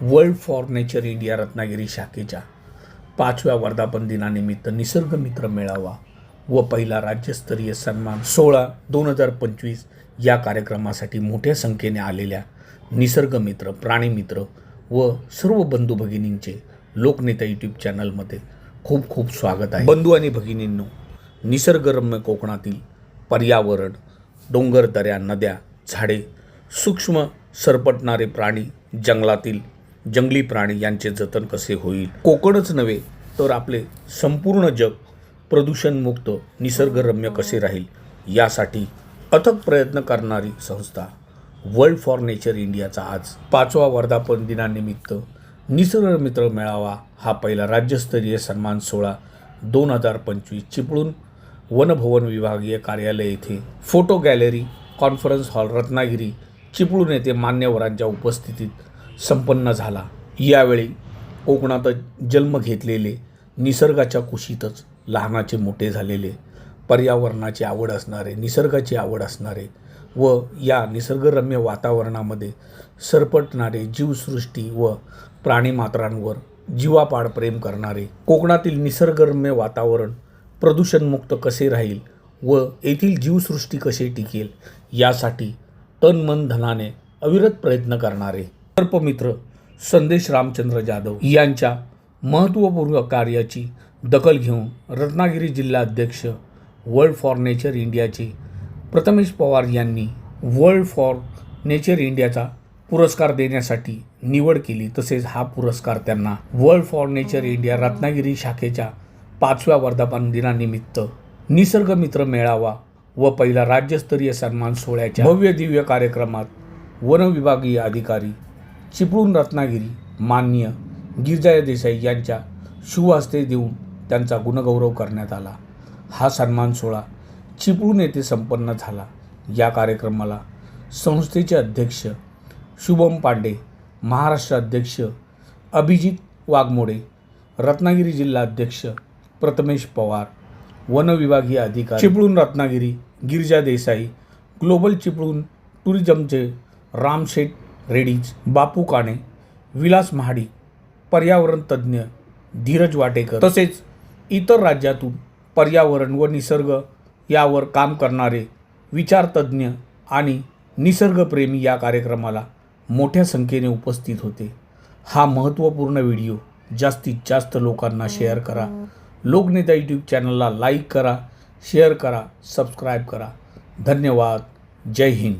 World for nature India Ratnagiri शाखेच्या पाचव्या वर्धापन दिनानिमित्त निसर्ग मित्र मेळावा व पहिला राज्यस्तरीय सन्मान सोळा दोन हजार पंचवीस या कार्यक्रमासाठी मोठ्या संख्येने आलेल्या निसर्गमित्र प्राणीमित्र व सर्व बंधू भगिनींचे लोकनेता यूट्यूब चॅनलमध्ये खूप खूप स्वागत आहे. बंधू आणि भगिनींनो निसर्गरम्य कोकणातील पर्यावरण डोंगर दऱ्या नद्या झाडे सूक्ष्म सरपटणारे प्राणी जंगलातील जंगली प्राणी यांचे जतन कसे होईल? कोकणच नव्हे तर आपले संपूर्ण जग प्रदूषणमुक्त निसर्गरम्य कसे राहील? यासाठी अथक प्रयत्न करणारी संस्था वर्ल्ड फॉर नेचर इंडियाचा आज पाचवा वर्धापन दिनानिमित्त निसर्गमित्र मेळावा हा पहिला राज्यस्तरीय सन्मान सोहळा दोन हजार पंचवीस चिपळूण वनभवन विभागीय कार्यालय येथे photo gallery conference hall Ratnagiri Chiplun येथे मान्यवरांच्या उपस्थितीत संपन्न झाला. यावेळी कोकणातच जन्म घेतलेले निसर्गाच्या कुशीतच लहानाचे मोठे झालेले पर्यावरणाची आवड असणारे निसर्गाची आवड असणारे व या निसर्गरम्य वातावरणामध्ये सरपटणारे जीवसृष्टी व प्राणीमात्रांवर जीवापाड प्रेम करणारे कोकणातील निसर्गरम्य वातावरण प्रदूषणमुक्त कसे राहील व येथील जीवसृष्टी कशी टिकेल यासाठी तन मन धनाने अविरत प्रयत्न करणारे सर्पमित्र संदेश रामचंद्र जाधव यांच्या महत्त्वपूर्ण कार्याची दखल घेऊन रत्नागिरी जिल्हाध्यक्ष वर्ल्ड फॉर नेचर इंडियाचे प्रथमेश पवार यांनी वर्ल्ड फॉर नेचर इंडियाचा पुरस्कार देण्यासाठी निवड केली. तसेच हा पुरस्कार त्यांना world for nature India Ratnagiri शाखेच्या पाचव्या वर्धापन दिनानिमित्त निसर्गमित्र मेळावा व पहिला राज्यस्तरीय सन्मान सोहळ्याच्या भव्य दिव्य कार्यक्रमात वनविभागीय अधिकारी चिपळूण रत्नागिरी मान्य गिरजाय देसाई यांच्या शुभहस्ते देऊन त्यांचा गुणगौरव करण्यात आला. हा सन्मान सोहळा चिपळूण येथे संपन्न झाला. या कार्यक्रमाला संस्थेचे अध्यक्ष शुभम पांडे महाराष्ट्र अध्यक्ष अभिजित वाघमोडे रत्नागिरी जिल्हा अध्यक्ष प्रथमेश पवार वनविभागीय अधिकारी चिपळूण रत्नागिरी गिरिजा देसाई ग्लोबल चिपळूण टुरिझमचे रामशेठ रेडीज बापू काणे विलास महाडी पर्यावरण तज्ज्ञ धीरज वाटेकर तसेच इतर राज्यातून पर्यावरण व निसर्ग यावर काम करणारे विचारतज्ज्ञ आणि निसर्गप्रेमी या कार्यक्रमाला मोठ्या संख्येने उपस्थित होते. हा महत्त्वपूर्ण व्हिडिओ जास्तीत जास्त लोकांना शेअर करा. लोकनेता यूट्यूब चॅनलला लाईक करा शेअर करा सबस्क्राईब करा. धन्यवाद. जय हिंद.